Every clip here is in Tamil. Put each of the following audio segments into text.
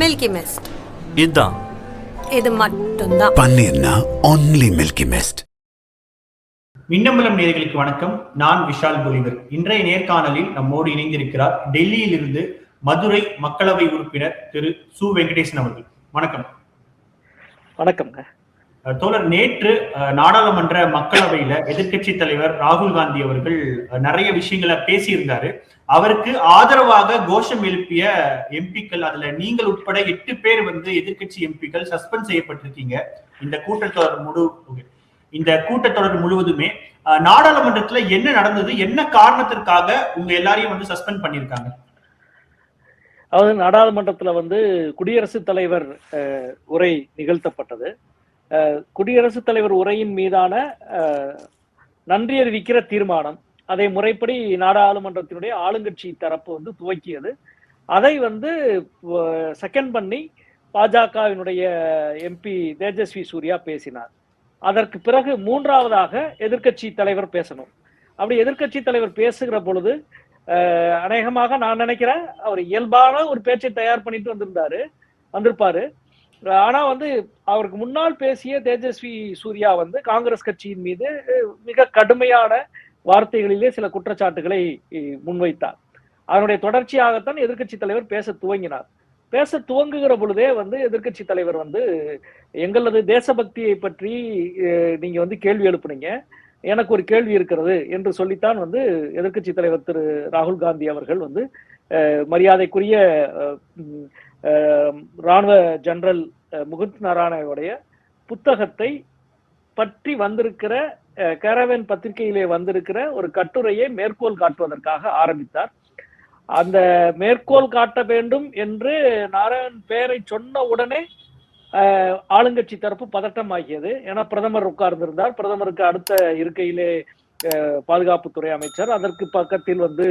மில்கி மிஸ்ட் இதுதான் இது மட்டும்தான் பன்னீர்னா ஒன்லி மில்கி மிஸ்ட் மின்னம்பலம் நேயர்களுக்கு வணக்கம் நான் விஷால் பொலிவர் இன்றைய நேர்காணலில் நம்மோடு இணைந்திருக்கிறார் டெல்லியில் இருந்து மதுரை மக்களவை உறுப்பினர் திரு சு வெங்கடேசன் அவர்கள் வணக்கம் வணக்கம்ங்க அஹ் தோழர் நேற்று நாடாளுமன்ற மக்களவையில எதிர்கட்சி தலைவர் ராகுல் காந்தி அவர்கள் நிறைய விஷயங்களை பேசியிருந்தாரு. அவருக்கு ஆதரவாக கோஷம் எழுப்பிய எம்பிக்கள் அதுல நீங்கள் உட்பட எட்டு பேர் வந்து எதிர்க்கட்சி எம்பிக்கள் சஸ்பெண்ட் செய்யப்பட்டிருக்கீங்க. இந்த கூட்டத்தொடர் முழு இந்த கூட்டத்தொடர் முழுவதுமே நாடாளுமன்றத்துல என்ன நடந்தது என்ன காரணத்திற்காக உங்க எல்லாரையும் வந்து சஸ்பெண்ட் பண்ணியிருக்காங்க? அதாவது நாடாளுமன்றத்துல வந்து குடியரசுத் தலைவர் அஹ், உரை நிகழ்த்தப்பட்டது. குடியரசுத் தலைவர் உரையின் மீதான நன்றி அறிவிக்கிற தீர்மானம். அதை முறைப்படி நாடாளுமன்றத்தினுடைய ஆளுங்கட்சி தரப்பு வந்து துவக்கியது. அதை வந்து செகண்ட் பண்ணி பாஜகவினுடைய எம்பி தேஜஸ்வி சூர்யா பேசினார். அதற்கு பிறகு மூன்றாவதாக எதிர்க்கட்சி தலைவர் பேசணும். அப்படி எதிர்க்கட்சி தலைவர் பேசுகிற பொழுது அநேகமாக நான் நினைக்கிறேன் அவர் இயல்பான ஒரு பேச்சை தயார் பண்ணிட்டு வந்திருந்தாரு வந்திருப்பாரு. ஆனா வந்து அவருக்கு முன்னால் பேசிய தேஜஸ்வி சூர்யா வந்து காங்கிரஸ் கட்சியின் மீது மிக கடுமையான வார்த்தைகளிலே சில குற்றச்சாட்டுகளை முன்வைத்தார். அதனுடைய தொடர்ச்சியாகத்தான் எதிர்க்கட்சி தலைவர் பேச துவங்கினார். பேச துவங்குகிற பொழுதே வந்து எதிர்க்கட்சி தலைவர் வந்து எங்களது தேசபக்தியை பற்றி நீங்க வந்து கேள்வி எழுப்புனீங்க. எனக்கு ஒரு கேள்வி இருக்கிறது என்று சொல்லித்தான் வந்து எதிர்க்கட்சி தலைவர் திரு ராகுல் காந்தி அவர்கள் வந்து மரியாதைக்குரிய ராணுவ ஜெனரல் முகுந்த் நாராயணனுடைய புத்தகத்தை பற்றி வந்திருக்கிற கேரவேன் பத்திரிகையிலே வந்திருக்கிற ஒரு கட்டுரையை மேற்கோள் காட்டுவதற்காக ஆரம்பித்தார். அந்த மேற்கோள் காட்ட வேண்டும் என்று நாராயண் பெயரை சொன்ன உடனே ஆளுங்கட்சி தரப்பு பதட்டம் ஆகியது ஏன்னா பிரதமர் உட்கார்ந்திருந்தார். பிரதமருக்கு அடுத்த இருக்கையிலே பாதுகாப்புத்துறை அமைச்சர் அதற்கு பக்கத்தில் வந்து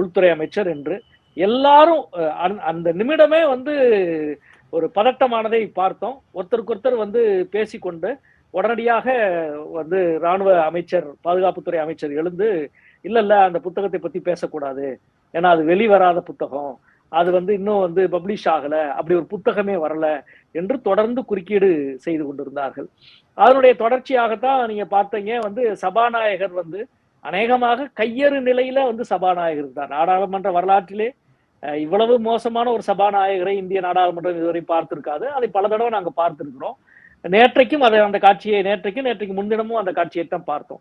உள்துறை அமைச்சர் என்று. எல்லாரும் அந்த- நிமிடமே வந்து ஒரு பதட்டமானதை பார்த்தோம். ஒருத்தருக்கு ஒருத்தர் வந்து பேசிக்கொண்டு உடனடியாக வந்து ராணுவ அமைச்சர் பாதுகாப்புத்துறை அமைச்சர் எழுந்து இல்ல இல்ல அந்த புத்தகத்தை பத்தி பேசக்கூடாது. ஏன்னா அது வெளிவராத புத்தகம். அது வந்து இன்னும் வந்து பப்ளிஷ் ஆகல. அப்படி ஒரு புத்தகமே வரல என்று தொடர்ந்து குறுக்கீடு செய்து கொண்டிருந்தார்கள். அதனுடைய தொடர்ச்சியாகத்தான் நீங்க பார்த்தீங்க வந்து சபாநாயகர் வந்து அநேகமாக கையறு நிலையில வந்து சபாநாயகர் தான் நாடாளுமன்ற வரலாற்றிலே இவ்வளவு மோசமான ஒரு சபாநாயகரை இந்திய நாடாளுமன்றம் இதுவரை பார்த்திருக்காது. அதை பல தடவை நாங்க பார்த்திருக்கிறோம். நேற்றைக்கும் அதை அந்த காட்சியை நேற்றைக்கும் நேற்றைக்கு முன்தினமும் அந்த காட்சியை தான் பார்த்தோம்.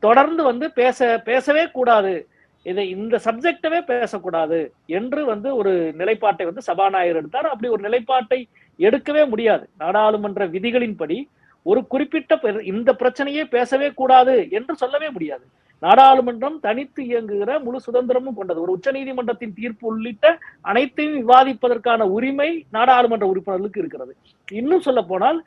தொடர்ந்து வந்து பேச பேசவே கூடாது. இதை இந்த சப்ஜெக்டவே பேசக்கூடாது என்று வந்து ஒரு நிலைப்பாட்டை வந்து சபாநாயகர் எடுத்தார். அப்படி ஒரு நிலைப்பாட்டை எடுக்கவே முடியாது. நாடாளுமன்ற விதிகளின்படி ஒரு குறிப்பிட்ட பெரு- இந்த பிரச்சனையே பேசவே கூடாது என்று சொல்லவே முடியாது. நாடாளுமன்றம் தனித்து இயங்குகிற முழு சுதந்திரமும் கொண்டது. ஒரு உச்ச நீதிமன்றத்தின் தீர்ப்பு உள்ளிட்ட அனைத்தையும் விவாதிப்பதற்கான உரிமை நாடாளுமன்ற உறுப்பினர்களுக்கு இருக்கிறது. இன்னும் சொல்ல போனால்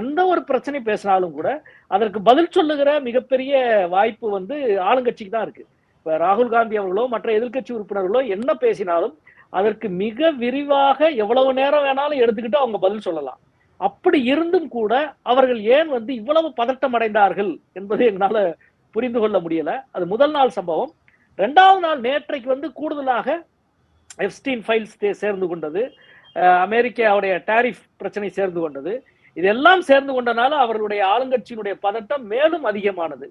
எந்த ஒரு பிரச்சனை பேசினாலும் கூட அதற்கு பதில் சொல்லுகிற மிகப்பெரிய வாய்ப்பு வந்து ஆளுங்கட்சிக்கு தான் இருக்கு. இப்ப ராகுல் காந்தி அவர்களோ மற்ற எதிர்க்கட்சி உறுப்பினர்களோ என்ன பேசினாலும் அதற்கு மிக விரிவாக எவ்வளவு நேரம் வேணாலும் எடுத்துக்கிட்டு அவங்க பதில் சொல்லலாம். அப்படி இருந்தும் கூட அவர்கள் ஏன் வந்து இவ்வளவு பதட்டம் அடைந்தார்கள் என்பது எங்களால புரிந்து கொள்ள முடியல. அது முதல் நாள் சம்பவம். ரெண்டாவது நாள் நேற்றைக்கு வந்து கூடுதலாக எஃப்ஸ்டீன் ஃபைல்ஸ் சேர்ந்து கொண்டது. அமெரிக்காவுடைய டாரிஃப் பிரச்சனை சேர்ந்து கொண்டது. இதெல்லாம் சேர்ந்து கொண்டனால அவர்களுடைய ஆளுங்கட்சியினுடைய பதட்டம் மேலும் அதிகமானது.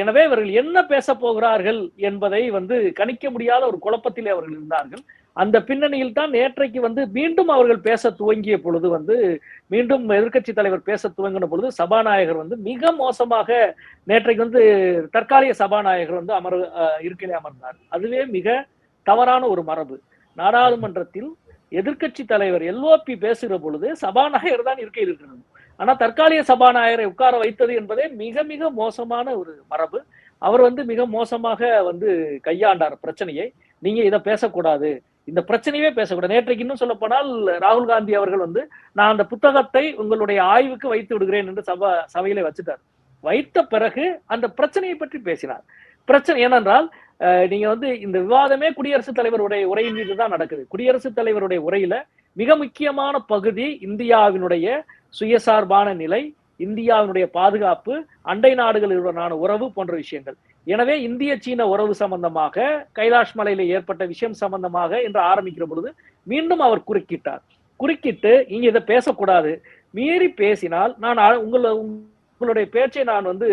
எனவே இவர்கள் என்ன பேச போகிறார்கள் என்பதை வந்து கணிக்க முடியாத ஒரு குழப்பத்திலே அவர்கள் இருந்தார்கள். அந்த பின்னணியில் தான் நேற்றைக்கு வந்து மீண்டும் அவர்கள் பேச துவங்கிய பொழுது வந்து மீண்டும் எதிர்க்கட்சி தலைவர் பேச துவங்கின பொழுது சபாநாயகர் வந்து மிக மோசமாக நேற்றைக்கு வந்து தற்காலிக சபாநாயகர் வந்து அமர் இருக்கையிலே அமர்ந்தார். அதுவே மிக தவறான ஒரு மரபு. நாடாளுமன்றத்தில் எதிர்க்கட்சி தலைவர் எல்ஓபி பேசுகிற பொழுது சபாநாயகர் தான் இருக்கையில் இருக்கிறது ஆனா தற்காலிக சபாநாயகரை உட்கார வைத்தது என்பதே மிக மிக மோசமான ஒரு மரபு. அவர் வந்து மிக மோசமாக வந்து கையாண்டார் பிரச்சனையை. நீங்க இதை பேசக்கூடாது. இந்த பிரச்சனையே பேசக்கூடாது. நேற்றைக்கு இன்னும் சொல்ல போனால் ராகுல் காந்தி அவர்கள் வந்து நான் அந்த புத்தகத்தை உங்களுடைய ஆய்வுக்கு வைத்து விடுகிறேன் என்று சபா சபையிலே வச்சுட்டார். வைத்த பிறகு அந்த பிரச்சனையை பற்றி பேசினார். பிரச்சனை ஏனென்றால் அஹ், நீங்க வந்து இந்த விவாதமே குடியரசுத் தலைவருடைய உரையின் மீது தான் நடக்குது. குடியரசுத் தலைவருடைய உரையில மிக முக்கியமான பகுதி இந்தியாவினுடைய சுயசார்பான நிலை இந்தியாவினுடைய பாதுகாப்பு அண்டை நாடுகளுடனான உறவு போன்ற விஷயங்கள். எனவே இந்திய சீன உறவு சம்பந்தமாக கைலாஷ் மலையில ஏற்பட்ட விஷயம் சம்பந்தமாக என்று ஆரம்பிக்கிற பொழுது மீண்டும் அவர் குறுக்கிட்டார். குறுக்கிட்டு இங்க இதை பேசக்கூடாது. மீறி பேசினால் நான் உங்களை உங்களுடைய பேச்சை நான் வந்து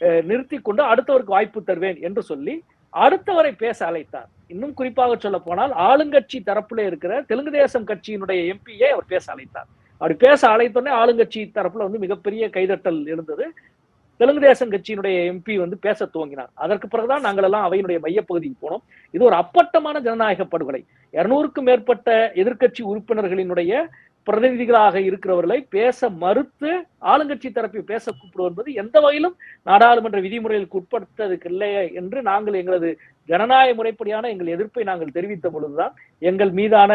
அஹ், நிறுத்தி கொண்டு அடுத்தவருக்கு வாய்ப்பு தருவேன் என்று சொல்லி அடுத்தவரை பேச அழைத்தார். இன்னும் குறிப்பாக சொல்ல போனால் ஆளுங்கட்சி தரப்புல இருக்கிற தெலுங்கு தேசம் கட்சியினுடைய எம்பியை அவர் பேச அழைத்தார். அப்படி பேச அழைத்தோடனே ஆளுங்கட்சி தரப்புல வந்து மிகப்பெரிய கைதட்டல் இருந்தது. தெலுங்கு தேசம் கட்சியினுடைய எம்பி வந்து பேச துவங்கினார். அதற்கு பிறகுதான் நாங்கள் எல்லாம் அவையினுடைய மையப்பகுதிக்கு போனோம். இது ஒரு அப்பட்டமான ஜனநாயக படுகொலை. இருநூறுக்கும் மேற்பட்ட எதிர்கட்சி உறுப்பினர்களினுடைய பிரதிநிதிகளாக இருக்கிறவர்களை பேச மறுத்து ஆளுங்கட்சி தரப்பில் பேச கூப்பிடுவது என்பது எந்த வகையிலும் நாடாளுமன்ற விதிமுறைகளுக்கு உட்படுத்ததுக்கு இல்லையே என்று நாங்கள் எங்களது ஜனநாயக முறைப்படியான எங்கள் எதிர்ப்பை நாங்கள் தெரிவித்த பொழுதுதான் எங்கள் மீதான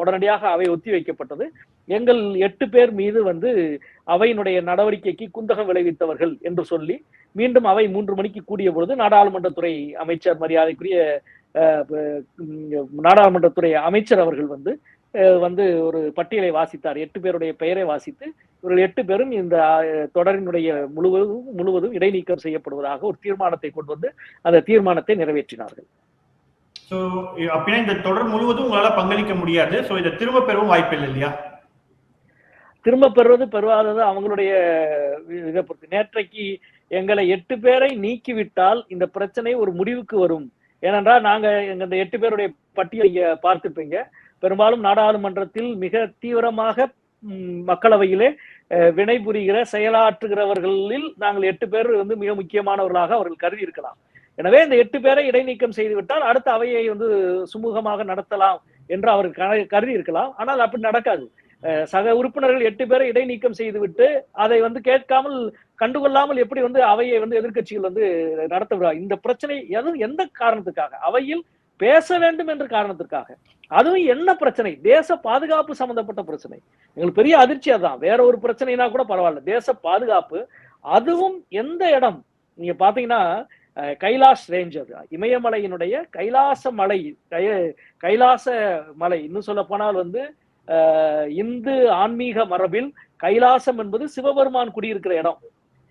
உடனடியாக அவை ஒத்தி வைக்கப்பட்டது. எங்கள் எட்டு பேர் மீது வந்து அவையினுடைய நடவடிக்கைக்கு குந்தகம் விளைவித்தவர்கள் என்று சொல்லி மீண்டும் அவை மூன்று மணிக்கு கூடிய பொழுது நாடாளுமன்றத்துறை அமைச்சர் மரியாதைக்குரிய நாடாளுமன்றத்துறை அமைச்சர் அவர்கள் வந்து வந்து ஒரு பட்டியலை வாசித்தார். எட்டு பேருடைய பெயரை வாசித்து இவர்கள் எட்டு பேரும் இந்த தொடரினுடைய முழுவதும் முழுவதும் இடைநீக்கம் செய்யப்படுவதாக ஒரு தீர்மானத்தை கொண்டு வந்து அந்த தீர்மானத்தை நிறைவேற்றினார்கள். சோ அப்படின்னா இந்த தொடர் முழுவதும் உங்களால பங்களிக்க முடியாது. சோ இதை திரும்ப பெறவும் வாய்ப்பில்லை இல்லையா? திரும்ப பெறுவது பெறுவாதது அவங்களுடைய இதை பொறுத்து. நேற்றைக்கு எங்களை எட்டு பேரை நீக்கிவிட்டால் இந்த பிரச்சனை ஒரு முடிவுக்கு வரும். ஏனென்றால் நாங்க எங்க இந்த எட்டு பேருடைய பட்டியலை இங்க பார்த்துப்பீங்க பெரும்பாலும் நாடாளுமன்றத்தில் மிக தீவிரமாக மக்களவையிலே அஹ், வினைபுரிகிற செயலாற்றுகிறவர்களில் நாங்கள் எட்டு பேர் வந்து மிக முக்கியமானவர்களாக அவர்கள் கருதி இருக்கலாம். எனவே இந்த எட்டு பேரை இடைநீக்கம் செய்துவிட்டால் அடுத்த அவையை வந்து சுமூகமாக நடத்தலாம் என்று அவர் கருதி இருக்கலாம். ஆனால் அப்படி நடக்காது. அஹ் சக உறுப்பினர்கள் எட்டு பேரை இடைநீக்கம் செய்துவிட்டு அதை வந்து கேட்காமல் கண்டுகொள்ளாமல் எப்படி வந்து அவையை வந்து எதிர்க்கட்சிகள் வந்து நடத்த இந்த பிரச்சனை எது எந்த காரணத்துக்காக? அவையில் பேச வேண்டும் என்ற காரணத்திற்காக. அதுவும் என்ன பிரச்சனை? தேச பாதுகாப்பு சம்பந்தப்பட்ட பிரச்சனை. எங்களுக்கு பெரிய அதிர்ச்சி அதான் வேற ஒரு பிரச்சனைனா கூட பரவாயில்ல. தேச பாதுகாப்பு அதுவும் எந்த இடம்? நீங்க பாத்தீங்கன்னா அஹ், கைலாஷ் ரேஞ்சர் இமயமலையினுடைய கைலாச மலை கை- கைலாச மலை. இன்னும் சொல்ல போனால் வந்து இந்து ஆன்மீக மரபில் கைலாசம் என்பது சிவபெருமான் குடியிருக்கிற இடம்.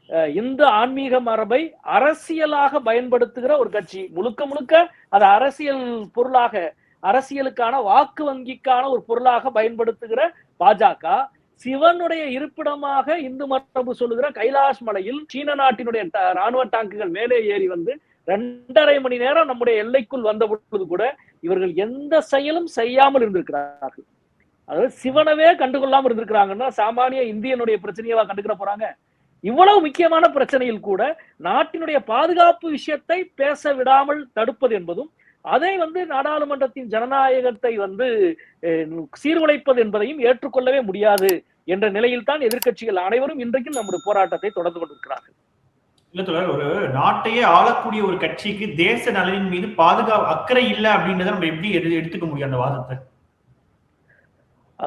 அஹ், இந்து ஆன்மீக மரபை அரசியலாக பயன்படுத்துகிற ஒரு கட்சி. முழுக்க முழுக்க அது அரசியல் பொருளாக அரசியலுக்கான வாக்கு வங்கிக்கான ஒரு பொருளாக பயன்படுத்துகிற பாஜக சிவனுடைய இருப்பிடமாக இந்து மரபு சொல்லுகிற கைலாஷ் மலையில் சீன நாட்டினுடைய ராணுவ டாங்குகள் மேலே ஏறி வந்து ரெண்டரை மணி நேரம் நம்முடைய எல்லைக்குள் வந்த பொழுது கூட இவர்கள் எந்த செயலும் செய்யாமல் இருந்திருக்கிறார்கள். அதாவது சிவனவே கண்டுகொள்ளாமல் இருந்திருக்கிறாங்கன்னா சாமானிய இந்தியனுடைய பிரச்சனையவா கண்டுக்கிற போறாங்க? இவ்வளவு முக்கியமான பிரச்சனையில் கூட நாட்டினுடைய பாதுகாப்பு விஷயத்தை பேச விடாமல் தடுப்பது என்பதும் அதை வந்து நாடாளுமன்றத்தின் ஜனநாயகத்தை வந்து சீர்குலைப்பது என்பதையும் ஏற்றுக்கொள்ளவே முடியாது என்ற நிலையில் தான் எதிர்க்கட்சிகள் அனைவரும் இன்றைக்கும் நம்முடைய போராட்டத்தை தொடர்ந்து கொண்டிருக்கிறார்கள். இல்ல ஒரு நாட்டையே ஆளக்கூடிய ஒரு கட்சிக்கு தேச நலனின் மீது பாதுகாப்பு அக்கறை இல்லை அப்படின்றத நம்ம எப்படி எடு- எடுத்துக்க முடியும் அந்த வாதத்தை?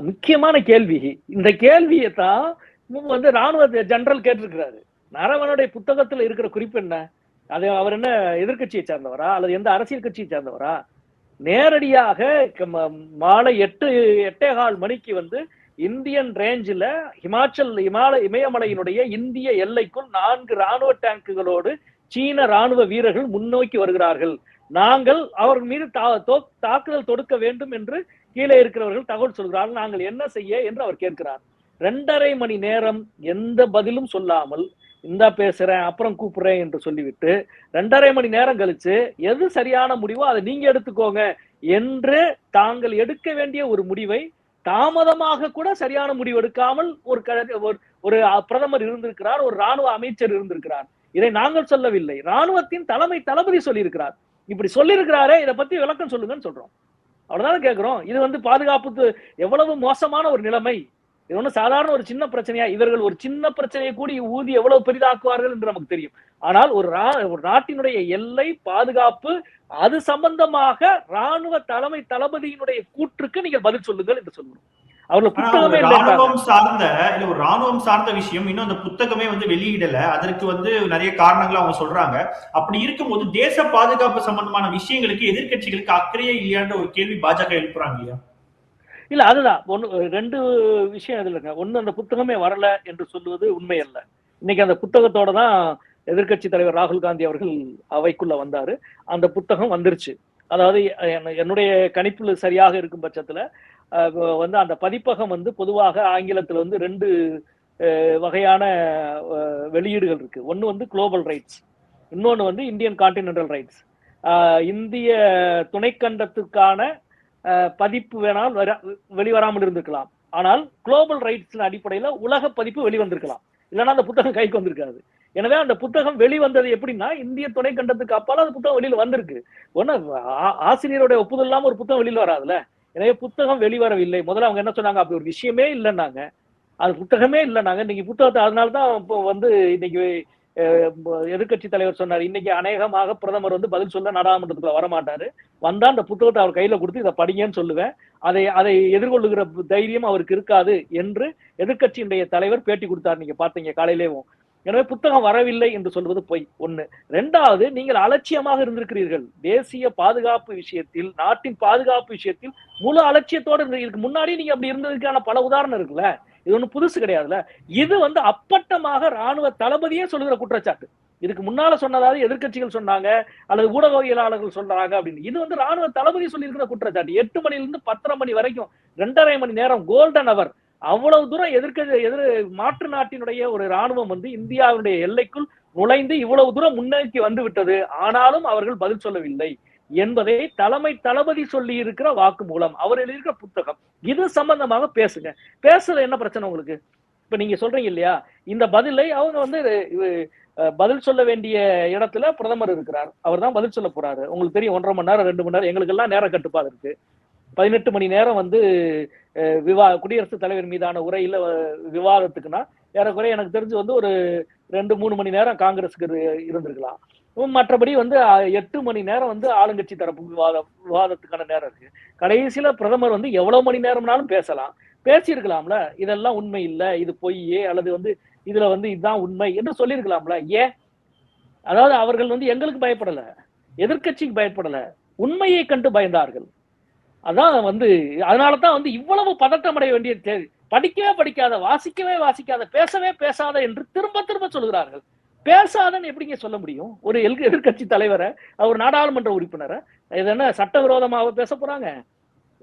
முக்கியமான கேள்வி. இந்த கேள்வியை தான் வந்து ராணுவ ஜெனரல் கேட்டிருக்கிறாரு. நரவனுடைய புத்தகத்துல இருக்கிற குறிப்பு என்ன? அது அவர் என்ன எதிர்க்கட்சியை சார்ந்தவரா அல்லது எந்த அரசியல் கட்சியை சார்ந்தவரா? நேரடியாக மாலை எட்டு எட்டே கால் மணிக்கு வந்து இந்தியன் ரேஞ்சில் ஹிமாச்சல் இமாலய இமயமலையினுடைய இந்திய எல்லைக்குள் நான்கு ராணுவ டேங்குகளோடு சீன ராணுவ வீரர்கள் முன்னோக்கி வருகிறார்கள். நாங்கள் அவர் மீது தா- தாக்குதல் தொடுக்க வேண்டும் என்று கீழே இருக்கிறவர்கள் தகவல் சொல்கிறார்கள். நாங்கள் என்ன செய்ய? என்று அவர் கேட்கிறார். ரெண்டரை மணி நேரம் எந்த பதிலும் சொல்லாமல் இந்தா பேசுறேன் அப்புறம் கூப்பிடுறேன் என்று சொல்லிவிட்டு ரெண்டரை மணி நேரம் கழிச்சு எது சரியான முடிவோ அதை நீங்க எடுத்துக்கோங்க என்று தாங்கள் எடுக்க வேண்டிய ஒரு முடிவை தாமதமாக கூட சரியான முடிவு எடுக்காமல் ஒரு ஒரு- ஒரு பிரதமர் இருந்திருக்கிறார் ஒரு ராணுவ அமைச்சர் இருந்திருக்கிறார். இதை நாங்கள் சொல்லவில்லை. ராணுவத்தின் தலைமை தளபதி சொல்லியிருக்கிறார். இப்படி சொல்லியிருக்கிறாரே இதை பத்தி விளக்கம் சொல்லுங்கன்னு சொல்றோம். அவ்வளவுதான் கேட்கிறோம் இது வந்து பாதுகாப்புக்கு எவ்வளவு மோசமான ஒரு நிலைமை. இது ஒண்ணு சாதாரண ஒரு சின்ன பிரச்சனையா? இவர்கள் ஒரு சின்ன பிரச்சனையை கூடி ஊதி எவ்வளவு பெரிதாக்குவார்கள் என்று நமக்கு தெரியும். ஆனால் ஒரு ஒரு நாட்டினுடைய எல்லை பாதுகாப்பு அது சம்பந்தமாக ராணுவ தலைமை தளபதியினுடைய கூற்றுக்கு நீங்கள் பதில் சொல்லுங்கள் என்று சொல்லுவோம் அவர்கள் புத்தகமே ராணுவம் சார்ந்த இல்ல ஒரு ராணுவம் சார்ந்த விஷயம் இன்னும் அந்த புத்தகமே வந்து வெளியிடல. அதற்கு வந்து நிறைய காரணங்கள் அவங்க சொல்றாங்க. அப்படி இருக்கும்போது தேச பாதுகாப்பு சம்பந்தமான விஷயங்களுக்கு எதிர்க்கட்சிகளுக்கு அக்கறையே இல்லையான்ற ஒரு கேள்வி பாஜக எழுப்புறாங்க இல்லையா? இல்ல அதுதான். ஒன்று ரெண்டு விஷயம் இது இல்லைங்க ஒன்று அந்த புத்தகமே வரல என்று சொல்லுவது உண்மை அல்ல இன்னைக்கு அந்த புத்தகத்தோட தான் எதிர்க்கட்சி தலைவர் ராகுல் காந்தி அவர்கள் அவைக்குள்ள வந்தாரு. அந்த புத்தகம் வந்துருச்சு. அதாவது என்னுடைய கணிப்புல சரியாக இருக்கும் பட்சத்துல வந்து அந்த பதிப்பகம் வந்து பொதுவாக ஆங்கிலத்துல வந்து ரெண்டு வகையான வெளியீடுகள் இருக்கு. ஒன்று வந்து குளோபல் ரைட்ஸ் இன்னொன்று வந்து இந்தியன் கான்டினென்டல் ரைட்ஸ். இந்திய துணைக்கண்டத்துக்கான பதிப்பு வேணால் வெளிவராமல் இருந்திருக்கலாம். ஆனால் குளோபல் ரைட்ஸின் அடிப்படையில் உலக பதிப்பு வெளிவந்திருக்கலாம். இல்லைன்னா அந்த புத்தகம் கைக்கு வந்திருக்காது. எனவே அந்த புத்தகம் வெளிவந்தது எப்படின்னா இந்திய துணைக்கண்டத்துக்கு அப்பால அந்த புத்தகம் வெளியில் வந்திருக்கு. ஒன்னு ஆ- ஆசிரியருடைய ஒப்புதல் இல்லாம ஒரு புத்தகம் வெளியில் வராதுல்ல? எனவே புத்தகம் வெளிவரவில்லை. முதல்ல அவங்க என்ன சொன்னாங்க? அப்படி ஒரு விஷயமே இல்லைன்னாங்க. அது புத்தகமே இல்லைன்னாங்க. இன்னைக்கு புத்தகத்தை அதனால தான் இப்போ வந்து இன்னைக்கு எதிர்கட்சி தலைவர் சொன்னார் இன்னைக்கு அநேகமாக பிரதமர் வந்து பதில் சொல்ல நாடாளுமன்றத்துக்குள்ள வரமாட்டாரு. வந்தா அந்த புத்தகத்தை அவர் கையில கொடுத்து இதை படிங்கன்னு சொல்லுவேன். அதை அதை எதிர்கொள்ளுகிற தைரியம் அவருக்கு இருக்காது என்று எதிர்கட்சியினுடைய தலைவர் பேட்டி கொடுத்தார். நீங்க பாத்தீங்க காலையிலேவும். எனவே புத்தகம் வரவில்லை என்று சொல்வது பொய். ஒண்ணு. ரெண்டாவது நீங்கள் அலட்சியமாக இருந்திருக்கிறீர்கள். தேசிய பாதுகாப்பு விஷயத்தில் நாட்டின் பாதுகாப்பு விஷயத்தில் முழு அலட்சியத்தோடு இருந்து- இதுக்கு முன்னாடி நீங்க அப்படி இருந்ததுக்கான பல உதாரணம் இருக்குல்ல. இது ஒண்ணு புதுசு கிடையாதுல்ல. இது வந்து அப்பட்டமாக ராணுவ தளபதியே சொல்லுகிற குற்றச்சாட்டு. இதுக்கு முன்னால சொன்னதாவது எதிர்கட்சிகள் சொன்னாங்க அல்லது ஊடகவியலாளர்கள் சொல்றாங்க அப்படின்னு. இது வந்து ராணுவ தளபதி சொல்லியிருக்கிற குற்றச்சாட்டு. எட்டு மணில இருந்து பத்தரை மணி வரைக்கும் ரெண்டரை மணி நேரம் கோல்டன் அவர் அவ்வளவு தூரம் எதிர்க்க எதிர் மாற்று நாட்டினுடைய ஒரு ராணுவம் வந்து இந்தியாவுடைய எல்லைக்குள் நுழைந்து இவ்வளவு தூரம் முன்னோக்கி வந்து விட்டது ஆனாலும் அவர்கள் பதில் சொல்லவில்லை. என்பதை தலைமை தளபதி சொல்லி இருக்கிற வாக்கு மூலம் அவர் எழுதியிருக்கிற புத்தகம். இது சம்பந்தமாக பேசுங்க. பேசுறது என்ன பிரச்சனை உங்களுக்கு? இப்ப நீங்க சொல்றீங்க இல்லையா? இந்த பதிலை அவங்க வந்து பதில் சொல்ல வேண்டிய இடத்துல பிரதமர் இருக்கிறார். அவர் தான் பதில் சொல்ல போறாரு. உங்களுக்கு தெரியும் ஒன்றரை மணி நேரம் ரெண்டு மணி நேரம் எங்களுக்கு எல்லாம் நேரம் கட்டுப்பாடு இருக்கு. பதினெட்டு மணி நேரம் வந்து விவா குடியரசுத் தலைவர் மீதான உரையில விவாதத்துக்குன்னா ஏறக்குறைய எனக்கு தெரிஞ்சு வந்து ஒரு ரெண்டு மூணு மணி நேரம் காங்கிரஸுக்கு இருந்திருக்கலாம். மற்றபடி வந்து எட்டு மணி நேரம் வந்து ஆளுங்கட்சி தரப்பு விவாத விவாதத்துக்கான நேரம் இருக்கு. கடைசியில பிரதமர் வந்து எவ்வளவு மணி நேரம்னாலும் பேசலாம். பேசியிருக்கலாம்ல. இதெல்லாம் உண்மை இல்ல. இது பொய்யே. அல்லது வந்து இதுல வந்து இதுதான் உண்மை என்று சொல்லியிருக்கலாம்ல. ஏன்? அதாவது அவர்கள் வந்து எங்களுக்கு பயப்படல. எதிர்க்கட்சிக்கு பயப்படல. உண்மையை கண்டு பயந்தார்கள். அதான் வந்து அதனால தான் வந்து இவ்வளவு பதட்டம் அடைய வேண்டிய தேவை. படிக்கவே படிக்காத வாசிக்கவே வாசிக்காத பேசவே பேசாத என்று திரும்ப திரும்ப சொல்கிறார்கள். பேசாதன்னு எப்படிங்க சொல்ல முடியும்? ஒரு எல் எதிர்க்கட்சி தலைவரை அவர் நாடாளுமன்ற உறுப்பினரை இது என்ன சட்டவிரோதமாக பேச போறாங்க?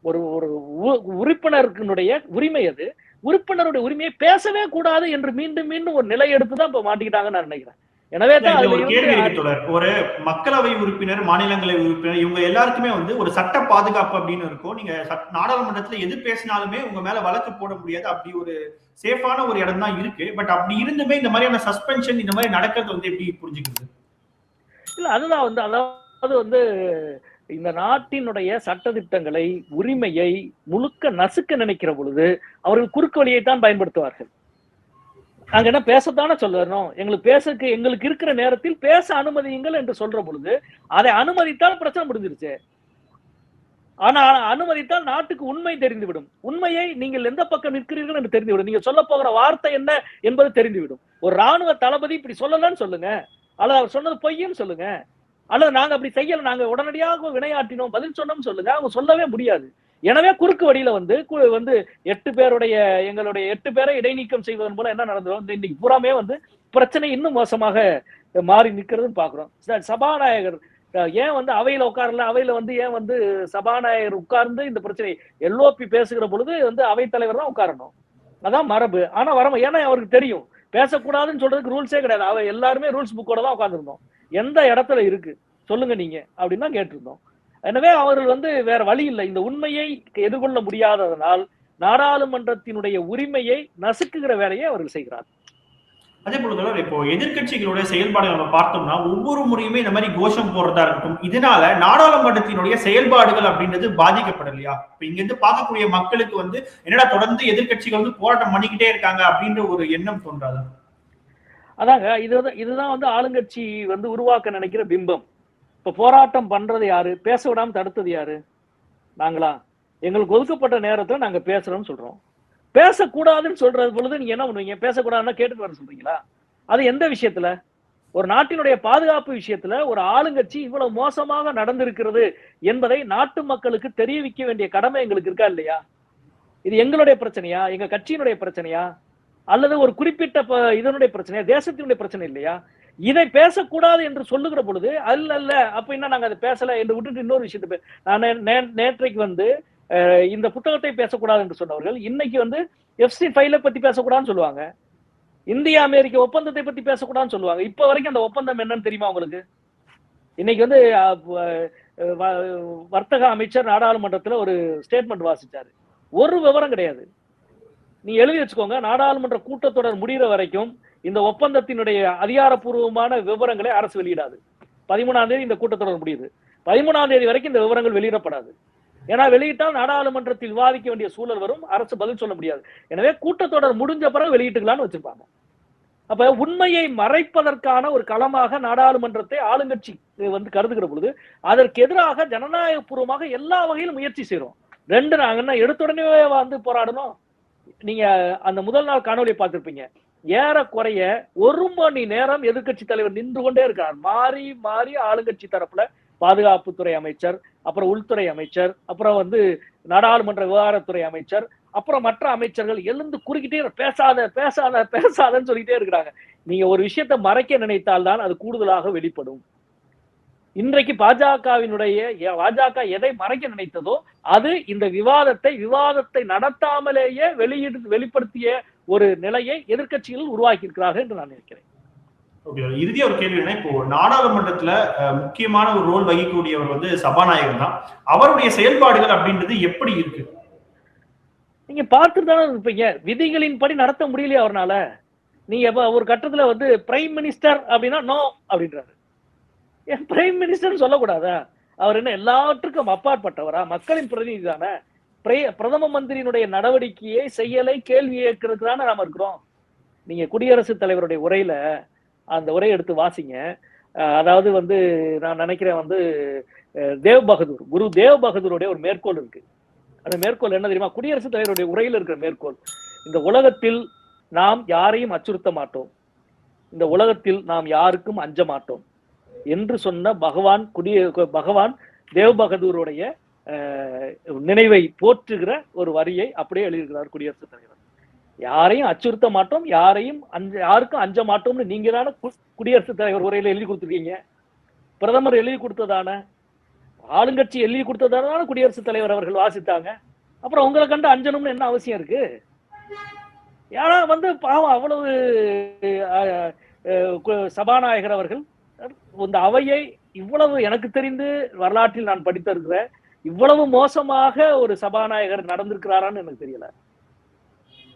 ஒரு ஒரு உ- உறுப்பினருக்குனுடைய உரிமை அது. உறுப்பினருடைய உரிமையை பேசவே கூடாது என்று மீண்டும் மீண்டும் ஒரு நிலை எடுத்து தான் இப்ப மாட்டிக்கிட்டாங்கன்னு நான் நினைக்கிறேன். எனவே ஒரு கேள்வி தொடர் ஒரு மக்களவை உறுப்பினர் மாநிலங்களவை உறுப்பினர் இவங்க எல்லாருக்குமே வந்து ஒரு சட்ட பாதுகாப்பு அப்படின்னு இருக்கும். நீங்க நாடாளுமன்றத்துல எது பேசினாலுமே உங்க மேல வழக்கு போட முடியாது. அப்படி ஒரு சேஃபான ஒரு இடம் தான் இருக்கு. பட் அப்படி இருந்துமே இந்த மாதிரியான சஸ்பென்ஷன் இந்த மாதிரி நடக்கிறது வந்து எப்படி புரிஞ்சுக்கிறது? இல்ல அதுதான் வந்து அதாவது வந்து இந்த நாட்டினுடைய சட்டதிட்டங்களை உரிமையை முழுக்க நசுக்க நினைக்கிற பொழுது அவர்கள் குறுக்கு வழியை தான் பயன்படுத்துவார்கள். நாங்க என்ன பேசத்தானே சொல்லணும்? எங்களுக்கு பேசக்கு எங்களுக்கு இருக்கிற நேரத்தில் பேச அனுமதியுங்கள் என்று சொல்ற பொழுது அதை அனுமதித்தால் பிரச்சனை முடிஞ்சிருச்சு. ஆனா அனுமதித்தால் நாட்டுக்கு உண்மை தெரிந்துவிடும். உண்மையை நீங்கள் எந்த பக்கம் நிற்கிறீர்கள் என்று தெரிந்துவிடும். நீங்க சொல்ல போகிற வார்த்தை என்ன என்பது தெரிந்துவிடும். ஒரு ராணுவ தளபதி இப்படி சொல்லலன்னு சொல்லுங்க. அல்லது அவர் சொன்னது பொய்ன்னு சொல்லுங்க. அல்லது நாங்க அப்படி செய்யல நாங்க உடனடியாக வினையாற்றினோம் பதில் சொன்னோம்னு சொல்லுங்க. அவங்க சொல்லவே முடியாது. எனவே குறுக்கு வழியில வந்து கு- வந்து எட்டு பேருடைய எங்களுடைய எட்டு பேரை இடைநீக்கம் செய்வதன் மூலம் என்ன நடந்தது? வந்து இன்னைக்கு பூராமே வந்து பிரச்சனை இன்னும் மோசமாக மாறி நிக்கிறதுன்னு பாக்குறோம் சபாநாயகர் ஏன் வந்து அவையில உட்காரல? அவையில வந்து ஏன் வந்து சபாநாயகர் உட்கார்ந்து இந்த பிரச்சனை எல்ஓபி பேசுகிற பொழுது வந்து அவைத்தலைவர் தான் உட்காரணும்? அதான் மரபு. ஆனா வர ஏன்னா அவருக்கு தெரியும். பேசக்கூடாதுன்னு சொல்றதுக்கு ரூல்ஸே கிடையாது. அவ எல்லாருமே ரூல்ஸ் புக்கோட தான் உட்காந்துருந்தோம் எந்த இடத்துல இருக்கு? சொல்லுங்க நீங்க அப்படின்னு தான் கேட்டிருந்தோம். எனவே அவர்கள் வந்து வேற வழி இல்லை. இந்த உண்மையை எதிர்கொள்ள முடியாததனால் நாடாளுமன்றத்தினுடைய உரிமையை நசுக்குகிற வேலையை அவர்கள் செய்கிறார் அதே போல தொடர் இப்போ எதிர்க்கட்சிகளுடைய செயல்பாடு நம்ம பார்த்தோம்னா ஒவ்வொரு முறையுமே இந்த மாதிரி கோஷம் போடுறதா இருக்கட்டும் இதனால நாடாளுமன்றத்தினுடைய செயல்பாடுகள் அப்படின்றது பாதிக்கப்படலையா? இப்ப இங்க இருந்து பார்க்கக்கூடிய மக்களுக்கு வந்து என்னடா தொடர்ந்து எதிர்க்கட்சிகள் வந்து போராட்டம் பண்ணிக்கிட்டே இருக்காங்க அப்படின்ற ஒரு எண்ணம் தோன்றாதா? அதாங்க இதுதான் இதுதான் வந்து ஆளுங்கட்சி வந்து உருவாக்க நினைக்கிற பிம்பம். இப்போ போராட்டம் பண்றது யாரு? பேச விடாம தடுத்தது யாரு? நாங்களா? எங்களுக்கு ஒதுக்கப்பட்ட நேரத்துல நாங்க பேசுறோம்னு சொல்றோம். பேசக்கூடாதுன்னு சொல்றது பொழுது நீங்க என்ன பண்ணுவீங்க? பேசக்கூடாதுன்னா கேட்டுட்டு வர சொல்றீங்களா? அது எந்த விஷயத்துல? ஒரு நாட்டினுடைய பாதுகாப்பு விஷயத்துல ஒரு ஆளுங்கட்சி இவ்வளவு மோசமாக நடந்திருக்கிறது என்பதை நாட்டு மக்களுக்கு தெரிவிக்க வேண்டிய கடமை எங்களுக்கு இருக்கா இல்லையா? இது எங்களுடைய பிரச்சனையா? எங்க கட்சியினுடைய பிரச்சனையா? அல்லது ஒரு குறிப்பிட்ட இதனுடைய பிரச்சனையா? தேசத்தினுடைய பிரச்சனை இல்லையா? இதை பேசக்கூடாது என்று சொல்லுகிற பொழுது அல்ல அல்ல அப்ப என்ன நாங்க அதை பேசல என்று விட்டுட்டு இன்னொரு விஷயத்தை நான் நே- நே- நேற்றைக்கு வந்து இந்த புத்தகத்தை பேசக்கூடாது என்று சொன்னவர்கள் இன்னைக்கு வந்து எஃப்சி ஃபைல பத்தி பேசக்கூடாதுன்னு சொல்லுவாங்க. இந்திய அமெரிக்க ஒப்பந்தத்தை பத்தி பேசக்கூடாதுன்னு சொல்லுவாங்க. இப்ப வரைக்கும் அந்த ஒப்பந்தம் என்னன்னு தெரியுமா உங்களுக்கு? இன்னைக்கு வந்து வர்த்தக அமைச்சர் நாடாளுமன்றத்துல ஒரு ஸ்டேட்மெண்ட் வாசிச்சாரு. ஒரு விவரம் கிடையாது. நீ எழுதி வச்சுக்கோங்க நாடாளுமன்ற கூட்டத்தொடர் முடிகிற வரைக்கும் இந்த ஒப்பந்தத்தினுடைய அதிகாரப்பூர்வமான விவரங்களை அரசு வெளியிடாது. பதிமூணாம் தேதி இந்த கூட்டத்தொடர் முடியுது. பதிமூணாம் தேதி வரைக்கும் இந்த விவரங்கள் வெளியிடப்படாது. ஏன்னா வெளியிட்டால் நாடாளுமன்றத்தில் விவாதிக்க வேண்டிய சூழல் வரும். அரசு பதில் சொல்ல முடியாது. எனவே கூட்டத்தொடர் முடிஞ்ச பிறகு வெளியிட்டுக்கலாம்னு வச்சிருப்பாங்க. அப்ப உண்மையை மறைப்பதற்கான ஒரு களமாக நாடாளுமன்றத்தை ஆளுங்கட்சி வந்து கருதுகிற பொழுது அதற்கு எதிராக ஜனநாயகபூர்வமாக எல்லா வகையிலும் முயற்சி செய்யறோம் ரெண்டு நாங்க என்ன எடுத்த உடனே வந்து போராடணும்? நீங்க அந்த முதல் நாள் காணொலியை பார்த்திருப்பீங்க. ஏறக்குறைய ஒரு மணி நேரம் எதிர்க்கட்சி தலைவர் நின்று கொண்டே இருக்கிறார் மாறி மாறி ஆளுங்கட்சி தரப்புல பாதுகாப்புத்துறை அமைச்சர் அப்புறம் உள்துறை அமைச்சர் அப்புறம் வந்து நாடாளுமன்ற விவகாரத்துறை அமைச்சர் அப்புறம் மற்ற அமைச்சர்கள் எழுந்து குறுக்கிட்டே பேசாத பேசாத பேசாதன்னு சொல்லிட்டே இருக்கிறாங்க. நீங்க ஒரு விஷயத்தை மறைக்க நினைத்தால் தான் அது கூடுதலாக வெளிப்படும். இன்றைக்கு பாஜகவினுடைய பாஜக எதை மறைக்க நினைத்ததோ அது இந்த விவாதத்தை விவாதத்தை நடத்தாமலேயே வெளியிடு வெளிப்படுத்திய ஒரு நிலையை எதிர்க்கட்சிகள் உருவாக்கி இருக்கிறார்கள் என்று நான் நினைக்கிறேன். ஓகே இறுதியா ஒரு கேள்வி என்ன? இப்போ நாடாளுமன்றத்துல முக்கியமான ஒரு ரோல் வகிக்கக்கூடியவர் வந்து சபாநாயகர் தான். அவருடைய செயல்பாடுகள் அப்படின்றது எப்படி இருக்கு? நீங்க பார்த்துட்டு தானே இருப்பீங்க. விதிகளின் படி நடத்த முடியலையே அவர்னால. நீங்க இப்ப ஒரு கட்டத்துல வந்து பிரைம் மினிஸ்டர் அப்படின்னா நோ அப்படின்றாரு. ஏன் பிரைம் மினிஸ்டர் சொல்லக்கூடாதா? அவர் என்ன எல்லாவற்றுக்கும் அப்பாற்பட்டவரா? மக்களின் பிரதிநிதி தானே பிரதம மந்திரியினுடைய நடவடிக்கையை செய்யலை கேள்வி கேட்கறதுக்கு தானே நாம இருக்கிறோம். நீங்க குடியரசுத் தலைவருடைய உரையில அந்த உரையை எடுத்து வாசிங்க. அதாவது வந்து நான் நினைக்கிறேன் வந்து தேவ் பகதூர் குரு தேவ் பகதூருடைய ஒரு மேற்கோள் இருக்கு. அந்த மேற்கோள் என்ன தெரியுமா? குடியரசுத் தலைவருடைய உரையில் இருக்கிற மேற்கோள். இந்த உலகத்தில் நாம் யாரையும் அச்சுறுத்த மாட்டோம். இந்த உலகத்தில் நாம் யாருக்கும் அஞ்ச மாட்டோம். என்று சொன்ன பகவான் குடிய பகவான் தேவ் பகதூருடைய நினைவை போற்றுகிற ஒரு வரியை அப்படியே எழுதியிருக்கிறார் குடியரசுத் தலைவர். யாரையும் அச்சுறுத்த மாட்டோம் யாரையும் அஞ்ச யாருக்கும் அஞ்ச மாட்டோம்னு நீங்க தானே குடியரசுத் தலைவர் உரையில எழுதி கொடுத்துருக்கீங்க. பிரதமர் எழுதி கொடுத்ததான ஆளுங்கட்சி எழுதி கொடுத்ததான குடியரசுத் தலைவர் அவர்கள் வாசித்தாங்க. அப்புறம் உங்களை கண்டு அஞ்சனும்னு என்ன அவசியம் இருக்கு? ஏன்னா வந்து பாவம் அவ்வளவு சபாநாயகர் அவர்கள் இந்த அவையை இவ்வளவு எனக்கு தெரிந்து வரலாற்றில் நான் படித்திருக்கிறேன். இவ்வளவு மோசமாக ஒரு சபாநாயகர் நடந்திருக்கிறாரான்னு எனக்கு தெரியல.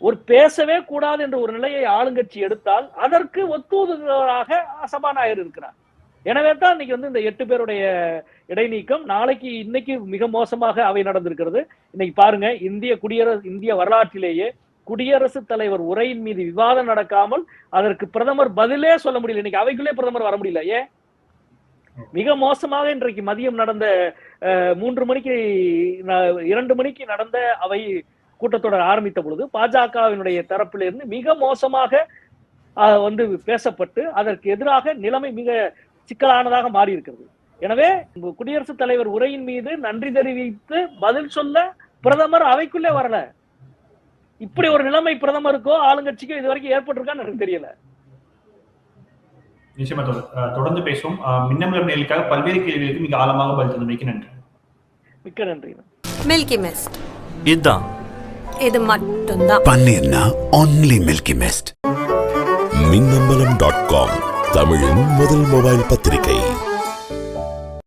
ஒரு பேசவே கூடாது என்ற ஒரு நிலையை ஆளுங்கட்சி எடுத்தால் அதற்கு ஒத்துவதாக சபாநாயகர் இருக்கிறார். எனவே தான் இன்னைக்கு வந்து இந்த எட்டு பேருடைய இடைநீக்கம் நாளைக்கு இன்னைக்கு மிக மோசமாக அவை நடந்திருக்கிறது. இன்னைக்கு பாருங்க இந்திய குடியரசு இந்திய வரலாற்றிலேயே குடியரசுத் தலைவர் உரையின் மீது விவாதம் நடக்காமல் அதற்கு பிரதமர் பதிலே சொல்ல முடியல. இன்னைக்கு அவைக்குள்ளே பிரதமர் வர முடியல. ஏன்? மிக மோசமாக இன்றைக்கு மதியம் நடந்த மூன்று மணிக்கு ந- இரண்டு மணிக்கு நடந்த அவை கூட்டத்தொடர் ஆரம்பித்த பொழுது பாஜகவினுடைய தரப்பிலிருந்து மிக மோசமாக அஹ், வந்து பேசப்பட்டு அதற்கு எதிராக நிலைமை மிக சிக்கலானதாக மாறி இருக்கிறது எனவே குடியரசுத் தலைவர் உரையின் மீது நன்றி தெரிவித்து பதில் சொல்ல பிரதமர் அவைக்குள்ளே வரல. இப்படி ஒரு நிலைமை பிரதமருக்கோ ஆளுங்கட்சிக்கோ இது வரைக்கும் ஏற்பட்டிருக்கான்னு எனக்கு தெரியல. நிச்சயமா தொடர்ந்து பேசுவோம். மின்னமலம் நேர்களுக்காக பல்வேறு கேள்விகளுக்கு மிக ஆழமாக பதில் தந்தமைக்கு நன்றி. மிக்க நன்றி. மில்கி மிஸ்ட் இதான். இது மட்டும்தான். பன்னீர்னா only milky mist Minnambalam dot com தமிழின் முதல் மொபைல் பத்திரிகை.